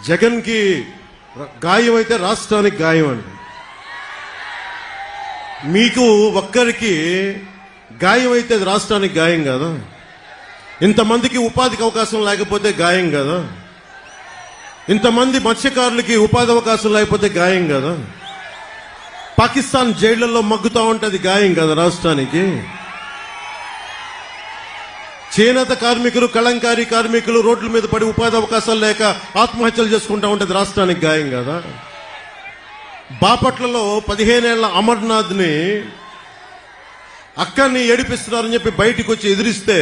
జగన్కి గాయం అయితే రాష్ట్రానికి గాయం అండి మీకు ఒక్కరికి గాయం అయితే అది రాష్ట్రానికి గాయం కదా? ఇంతమందికి ఉపాధికి అవకాశం లేకపోతే గాయం కదా? ఇంతమంది మత్స్యకారులకి ఉపాధి అవకాశం లేకపోతే గాయం కదా? పాకిస్తాన్ జైళ్ళలో మగ్గుతా ఉంటే అది గాయం కదా రాష్ట్రానికి? చేనేత కార్మికులు కళంకారీ కార్మికులు రోడ్ల మీద పడి ఉపాధి అవకాశాలు లేక ఆత్మహత్యలు చేసుకుంటా ఉంటుంది రాష్ట్రానికి గాయం కదా? బాపట్లలో పదిహేనేళ్ళ అమర్నాథ్ని అక్కడిని ఏడిపిస్తున్నారని చెప్పి బయటికి వచ్చి ఎదిరిస్తే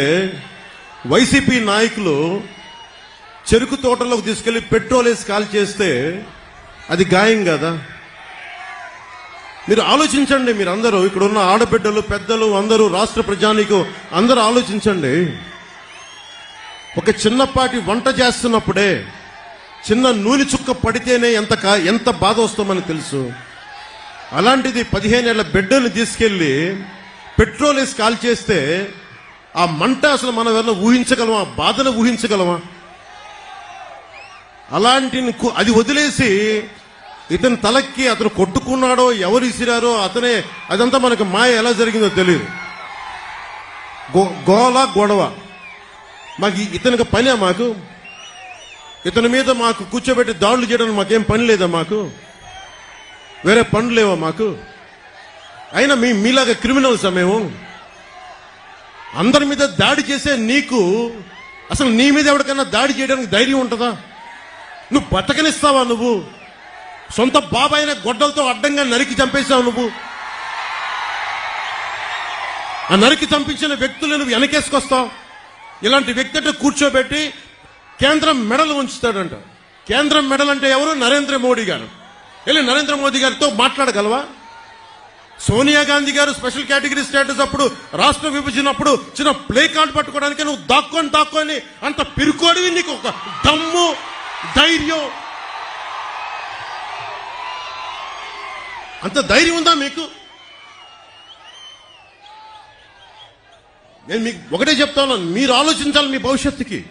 వైసీపీ నాయకులు చెరుకు తోటలోకి తీసుకెళ్ళి పెట్రోల్ వేసి కాల్ చేస్తే అది గాయం కదా? మీరు ఆలోచించండి మీరు అందరూ ఇక్కడ ఉన్న ఆడబిడ్డలు పెద్దలు అందరూ రాష్ట్ర ప్రజానికి అందరూ ఆలోచించండి. ఒక చిన్నపాటి వంట చేస్తున్నప్పుడే చిన్న నూనె చుక్క పడితేనే ఎంత ఎంత బాధ వస్తామని తెలుసు. అలాంటిది పదిహేనేళ్ళ బిడ్డను తీసుకెళ్ళి పెట్రోల్ వేసి కాల్ చేస్తే ఆ మంట అసలు మనం ఎవరైనా ఊహించగలమా? ఆ బాధను ఊహించగలమా? అలాంటి అది వదిలేసి ఇతని తలకి అతను కొట్టుకున్నాడో ఎవరు ఇసిరారో అతనే అదంతా మనకు మాయ ఎలా జరిగిందో తెలియదు గో- గోల గొడవ. మాకు ఇతనికి పనే మాకు. ఇతని మీద మాకు కూర్చోబెట్టి దాడులు చేయడానికి మాకేం పని లేదా మాకు? వేరే పనులు లేవా మాకు? అయినా మీ మీలాగా క్రిమినల్స్ మేము? అందరి మీద దాడి చేసే నీకు అసలు నీ మీద ఎవరికైనా దాడి చేయడానికి ధైర్యం ఉంటుందా? నువ్వు బతకనిస్తావా నువ్వు? సొంత బాబాయిన గొడ్డలతో అడ్డంగా నరికి చంపేశావు నువ్వు. ఆ నరికి చంపించిన వ్యక్తులు నువ్వు వెనకేసుకొస్తావు. ఇలాంటి వ్యక్తి అంటే కూర్చోబెట్టి కేంద్రం మెడలు ఉంచుతాడంట. కేంద్రం మెడల్ అంటే ఎవరు? నరేంద్ర మోడీ గారు. వెళ్ళి నరేంద్ర మోదీ గారితో మాట్లాడగలవా? సోనియా గాంధీ గారు స్పెషల్ కేటగిరీ స్టేటస్ అప్పుడు రాష్ట్ర విభజన అప్పుడు చిన్న ప్లే కార్డ్ పట్టుకోవడానికి నువ్వు దాక్కొని దాక్కొని అంత పిరుకోడివి నీకు ఒక దమ్ము ధైర్యం. అంత ధైర్యం ఉందా మీకు? నేను మీకు ఒకటే చెప్తా ఉన్నాను మీరు ఆలోచించాలి మీ భవిష్యత్తుకి.